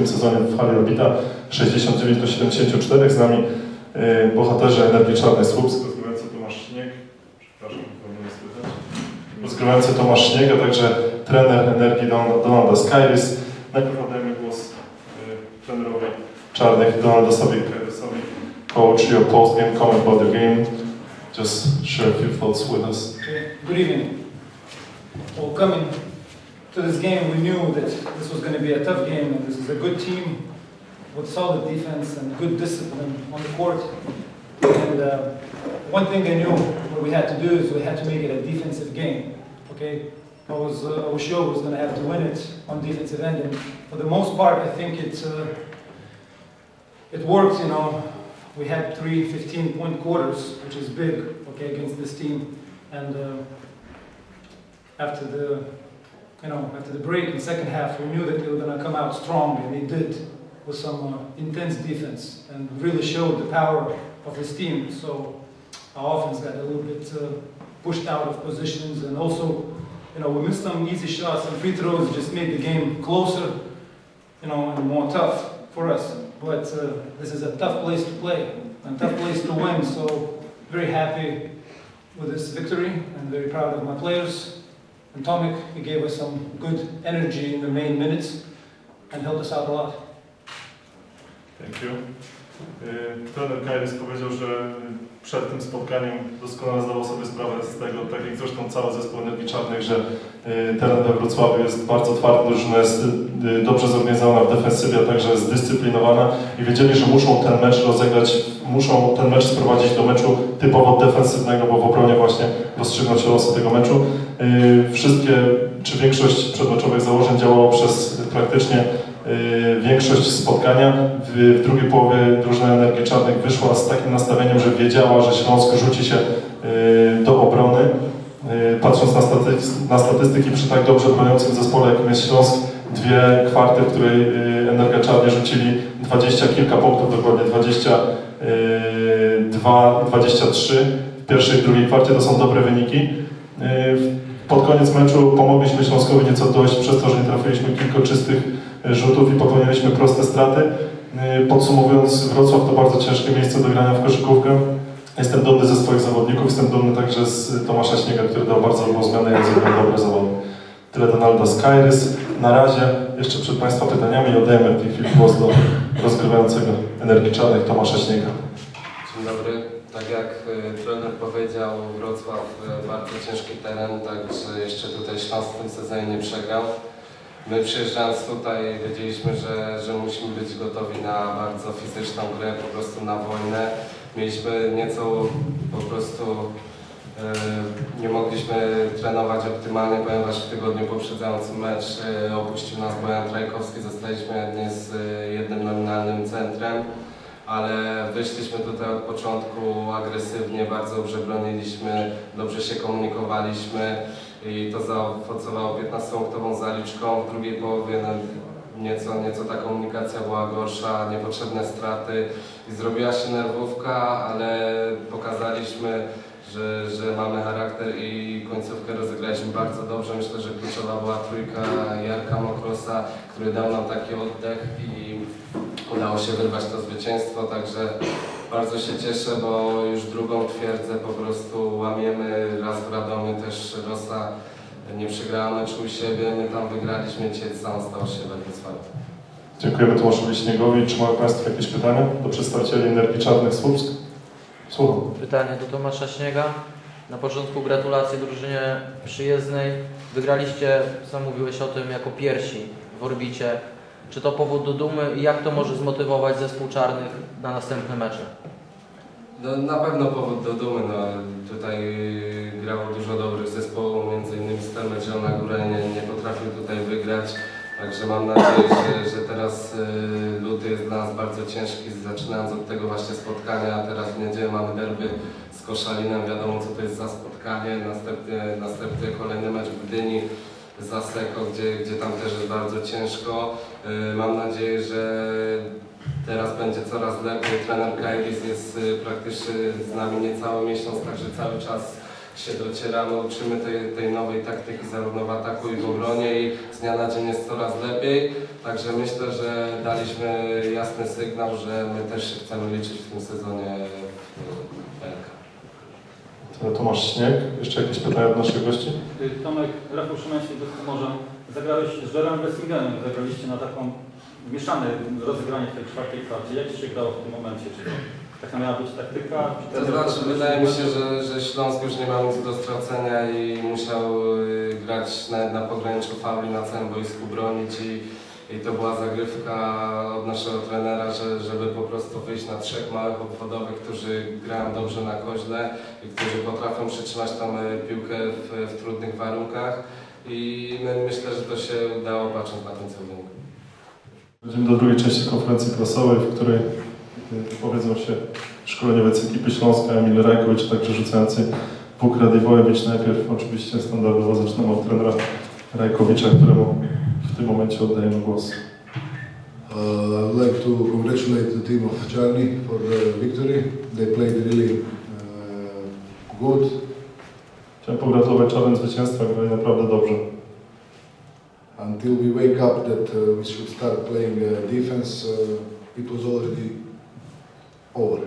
tym sezonie w hali Orbita 69 do 74. Z nami y, bohaterzy Energii Czarnej Słupsk, rozgrywający Tomasz Śnieg. Przepraszam, nie słychać. Rozgrywający Tomasz Śnieg, a także trener Energii Don- Donalda Skyris. Najpierw oddajemy głos y, trenerowi Czarnych Donaldosowi Skyrisowi. Coach, your post-game comment about the game. Just share a few thoughts with us. Okay, Good evening. Well, coming to this game, we knew that this was going to be a tough game, and this is a good team with solid defense and good discipline on the court. And uh, one thing I knew what we had to do is we had to make it a defensive game. Okay, I was uh, I was sure we was going to have to win it on defensive end, and for the most part, I think it uh, it worked. You know, we had three 15-point quarters, which is big. Okay, against this team. And uh, after the, you know, after the break in the second half, we knew that they were going to come out strong, and they did with some uh, intense defense and really showed the power of this team. So our offense got a little bit uh, pushed out of positions, and also, you know, we missed some easy shots and free throws, just made the game closer, you know, and more tough for us. But uh, this is a tough place to play and tough place to win. So very happy with this victory and very proud of my players. And Tomic, he gave us some good energy in the main minutes and helped us out a lot. Thank you. Y, Trener Kairis powiedział, że przed tym spotkaniem doskonale zdawał sobie sprawę z tego, tak jak zresztą cały zespół Energii Czarnych, że y, teren we Wrocławiu jest bardzo twardy, drużyna jest y, dobrze zorganizowana w defensywie, a także zdyscyplinowana i wiedzieli, że muszą ten mecz rozegrać, muszą ten mecz sprowadzić do meczu typowo defensywnego, bo w obronie właśnie rozstrzygną się losy tego meczu. Wszystkie, czy większość przedmeczowych założeń działało przez praktycznie większość spotkania. W, drugiej połowie drużyna Energii Czarnych wyszła z takim nastawieniem, że wiedziała, że Śląsk rzuci się y, do obrony. Y, Patrząc na, staty, na statystyki przy tak dobrze broniącym zespole, jakim jest Śląsk, dwie kwarty, w której y, Energia Czarnie rzucili 20 kilka punktów, dokładnie 22, 23 w pierwszej i drugiej kwarcie, to są dobre wyniki. Y, Pod koniec meczu pomogliśmy Śląskowi nieco dojść przez to, że nie trafiliśmy kilku czystych y, rzutów i popełniliśmy proste straty. Y, Podsumowując, Wrocław to bardzo ciężkie miejsce do grania w koszykówkę. Jestem dumny ze swoich zawodników, jestem dumny także z Tomasza Śniega, który dał bardzo dobrą zmianę i zrobił dobre zawody. Tyle Donalda Skyrys. Na razie, jeszcze przed Państwa pytaniami oddajemy w tej chwili głos do rozgrywającego Energii Tomasza Śniega. Dzień dobry. Tak jak y, trener powiedział, Wrocław y, bardzo ciężki teren, także jeszcze tutaj Śląsk w tym sezonie nie przegrał. My przyjeżdżając tutaj wiedzieliśmy, że, że musimy być gotowi na bardzo fizyczną grę, po prostu na wojnę. Mieliśmy nieco po prostu y, nie mogliśmy trenować optymalnie, ponieważ w tygodniu poprzedzającym mecz y, opuścił nas Bojan Trajkowski, zostaliśmy jedynie z y, jednym nominalnym centrem ale wyszliśmy tutaj od początku agresywnie, bardzo dobrze broniliśmy, dobrze się komunikowaliśmy i to zaowocowało 15-punktową zaliczką. W drugiej połowie no, nieco, nieco ta komunikacja była gorsza, niepotrzebne straty i zrobiła się nerwówka, ale pokazaliśmy, że, że mamy charakter i końcówkę rozegraliśmy bardzo dobrze. Myślę, że kluczowa była trójka Jarka Mokrosa, który dał nam taki oddech i udało się wyrwać to zwycięstwo, także bardzo się cieszę, bo już drugą twierdzę po prostu łamiemy. Raz w Radomiu też Rosa nie przegrała meczu u siebie, my tam wygraliśmy, dzisiaj sam stał się we Wrocławiu. Dziękujemy Tomaszowi Śniegowi. Czy mają Państwo jakieś pytania do przedstawicieli Energii Czarnych Słupsk? Słucham. Pytanie do Tomasza Śniega. Na początku gratulacje drużynie przyjezdnej. Wygraliście, sam mówiłeś o tym, jako pierwsi w orbicie. Czy to powód do dumy i jak to może zmotywować zespół czarnych na następne mecze? No, na pewno powód do dumy. No, tutaj grało dużo dobrych zespołów, między innymi Stelmecz Zielona Góra nie, nie potrafił tutaj wygrać. Także mam nadzieję, że, że teraz y, luty jest dla nas bardzo ciężki, zaczynając od tego właśnie spotkania. Teraz w niedzielę mamy derby z Koszalinem, wiadomo co to jest za spotkanie. Następny, następny kolejny mecz w Gdyni z Aseko, gdzie, gdzie tam też jest bardzo ciężko. Y, mam nadzieję, że Teraz będzie coraz lepiej. Trener Kairis jest y, praktycznie z nami niecały miesiąc, także cały czas się docieramy, uczymy tej, tej nowej taktyki zarówno w ataku i w obronie i z dnia na dzień jest coraz lepiej. Także myślę, że daliśmy jasny sygnał, że my też chcemy liczyć w tym sezonie. Tomasz Śnieg, jeszcze jakieś pytania od naszych gości? Y, Tomek, Rafał Szymański, do może zagrałeś z Jerem Bessingenem, zagraliście na taką mieszane rozegranie w tej czwartej kwarcie. Jak Ci się grało w tym momencie? Czy to taka miała być taktyka? Czy To znaczy, wydaje mi się, że, że Śląsk już nie miał nic do stracenia i musiał y, grać nawet na pograniczu fauli na całym boisku bronić i, i to była zagrywka od naszego trenera, że, żeby po prostu wyjść na trzech małych obwodowych, którzy grają dobrze na koźle i którzy potrafią przytrzymać tam y, piłkę w, w trudnych warunkach i my, myślę, że to się udało patrząc na ten wynik. Będziemy do drugiej części konferencji prasowej, w której y, wypowiedzą się szkoleniowiec ekipy Śląska Emil Rajkowicz, także rzucający Bóg Radywojewicz. Najpierw oczywiście standardowo zaczynamy od trenera Rajkowicza, któremu tym momencie oddajemy głos. Uh, I'd like to congratulate the team of Charlie for the victory. They played really uh, good. Chciałem pogratulować czarnym zwycięstwa, grali naprawdę dobrze. Until we wake up that uh, we should start playing uh, defense, uh, it was already over.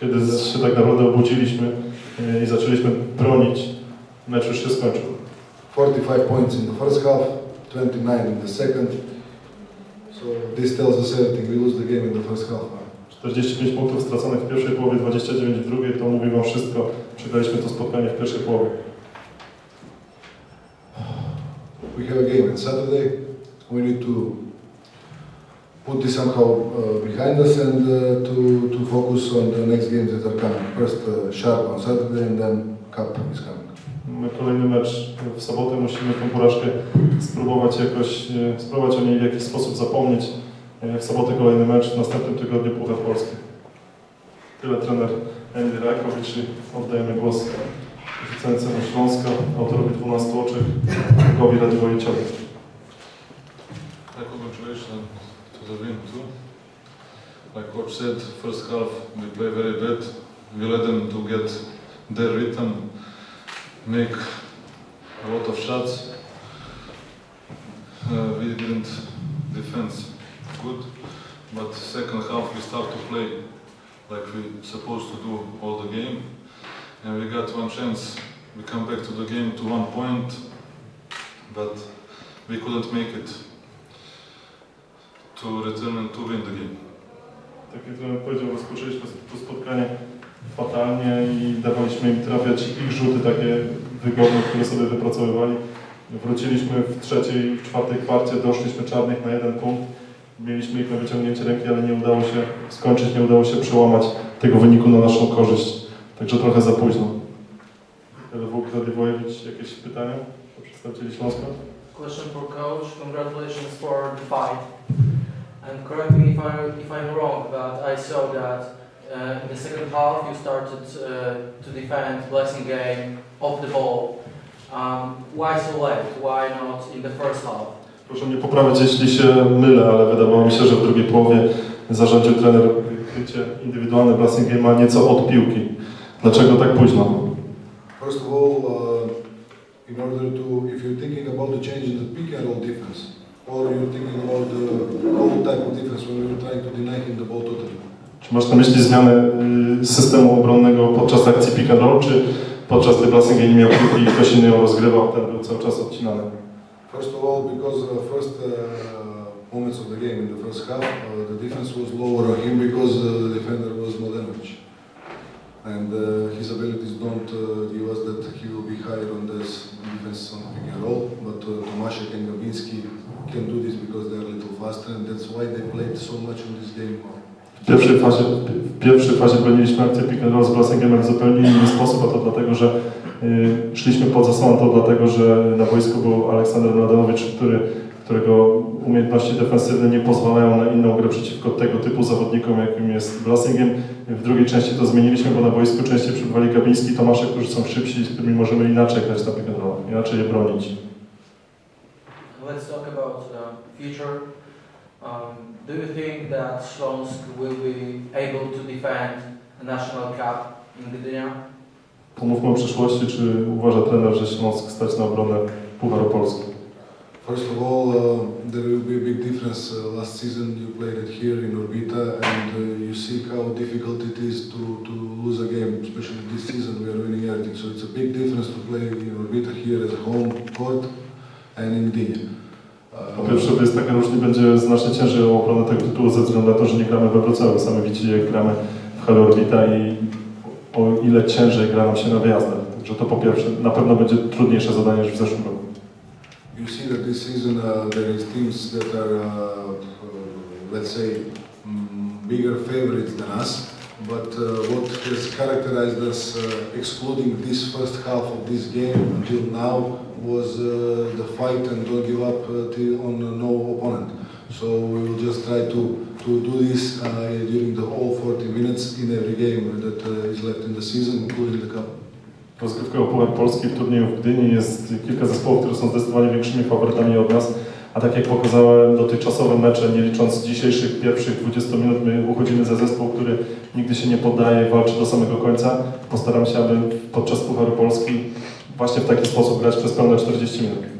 Kiedy się tak naprawdę obudziliśmy y, i zaczęliśmy bronić, mecz już się skończył. 45 points in the first half, 29 in the second. So this tells us everything. We lose the game in the first half. 45 punktów straconych w pierwszej połowie, 29 w drugiej, to mówi Wam wszystko. Przegraliśmy to spotkanie w pierwszej połowie. We have a game on Saturday. We need to put this somehow uh, behind us and uh, to, to focus on the next games that are coming. First, uh, Sharp on Saturday and then Cup is coming. Kolejny mecz w sobotę musimy tę porażkę spróbować jakoś, e, spróbować o niej w jakiś sposób zapomnieć. E, W sobotę kolejny mecz, w następnym tygodniu Puchar Polski. Tyle trener Emil Rakowicz oddajemy głos rzucającemu Śląska, autorowi 12 oczek, Markowi Radywojiciowi. Like congratulations to the win. Like coach said, first half we play very bad. We let them to get their rhythm, make a lot of shots. Uh, we didn't defend good, but second half we start to play like we supposed to do all the game. And we got one chance. We come back to the game to one point, but we couldn't make it to return and to win the game. Tak jak powiedział, rozpoczęliśmy to spotkanie fatalnie i dawaliśmy im trafiać ich rzuty takie wygodne, które sobie wypracowywali. Wróciliśmy w trzeciej, w czwartej kwarcie, doszliśmy czarnych na jeden punkt. Mieliśmy ich na wyciągnięcie ręki, ale nie udało się skończyć, nie udało się przełamać tego wyniku na naszą korzyść. Także trochę za późno. LW Radywojewicz, jakieś pytania do przedstawicieli Śląska? Question for coach. Congratulations for the fight. And correct me if I'm if I'm wrong, but I saw that uh, in the second half you started uh, to defend Blessing game off the ball. Um, why so late? Why not in the first half? Proszę mnie poprawić, jeśli się mylę, ale wydawało mi się, że w drugiej połowie zarządził trener krycie indywidualne Blessing Game, a nieco od piłki. Dlaczego tak późno? First of all, uh, in order to, if you're thinking about the change in the pick and roll defense, or you're thinking about the old type of defense when were trying to deny him the ball totally. Czy masz na myśli zmianę y, systemu obronnego podczas akcji pick and roll, czy podczas gdy Blessing Game nie miał piłki i ktoś inny ją rozgrywał, ten był cały czas odcinany? First of all, because uh, first uh, moments of the game in the first half, uh, the defense was lower on him because uh, the defender was Mladenovic. And uh, his abilities don't uh, give us that he will be higher on this defense on pick and roll. But uh, Tomaszek and Gabinski can do this because they are a little faster and that's why they played so much in this game. W pierwszej fazie, w pierwszej fazie broniliśmy akcję pick and roll z Blassingiem w zupełnie inny sposób, a to dlatego, że y, szliśmy pod zasłoną, to dlatego, że na boisku był Aleksander Mladenowicz, który, którego umiejętności defensywne nie pozwalają na inną grę przeciwko tego typu zawodnikom, jakim jest Blassingiem. W drugiej części to zmieniliśmy, bo na boisku częściej przybywali Gabiński i Tomaszek, którzy są szybsi, z którymi możemy inaczej grać na pick and roll, inaczej je bronić. Let's talk about uh, future. Um, do you think that Śląsk will be able to defend the national cup in Gdynia? Pomówmy o przyszłości. Czy uważa trener, że Śląsk stać na obronę Pucharu Polski? First of all, uh, there will be a big difference. Uh, last season you played it here in Orbita, and uh, you see how difficult it is to, to lose a game, especially this season we are winning everything. So it's a big difference to play in Orbita here as a home court and in Gdynia. Po pierwsze, jest taka różnica, będzie znacznie ciężej o obronę tego tytułu ze względu na to, że nie gramy we Wrocławiu. Sami widzicie, jak gramy w hali Orbita i o ile ciężej gra nam się na wyjazdach. Także to po pierwsze, na pewno będzie trudniejsze zadanie niż w zeszłym roku. You see that this season uh, there is teams that are, uh, let's say, mm, bigger favorites than us. But uh, what has characterized us, uh, excluding this first half of this game until now, was uh, the fight and don't give up uh, on no opponent. So we will just try to, to do this uh, during the whole 40 minutes in every game that uh, is left in the season, including the cup. Rozgrywka Puchar Polski w turnieju w Gdyni jest kilka zespołów, które są zdecydowanie większymi faworytami od nas. A tak jak pokazały dotychczasowe mecze, nie licząc dzisiejszych pierwszych 20 minut, my uchodzimy za zespół, który nigdy się nie poddaje, walczy do samego końca. Postaram się, aby podczas Pucharu Polski właśnie w taki sposób grać przez pełne 40 minut.